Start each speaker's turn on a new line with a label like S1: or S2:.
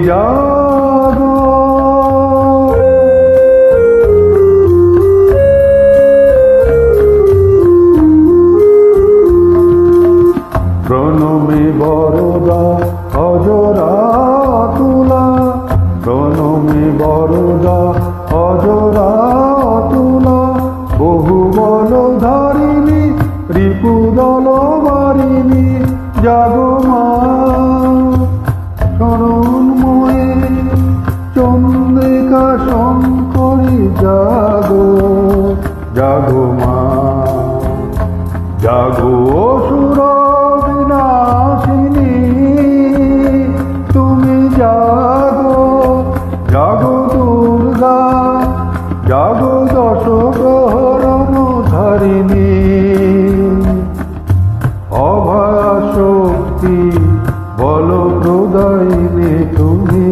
S1: জাগো। প্রণমে বরদা অজরা তুলা। প্রণমে বরদা অজরা তুলা। বহু বল ধারিণী রিপু দল মারিণী জাগো মা। জাগো জাগো মা, জাগো অসুর বিনাশিনী তুমি জাগো জাগো দুর্গা, জাগো দশ প্রহরণ ধারিণী অভয়া শক্তি বল প্রদায়িনী তুমি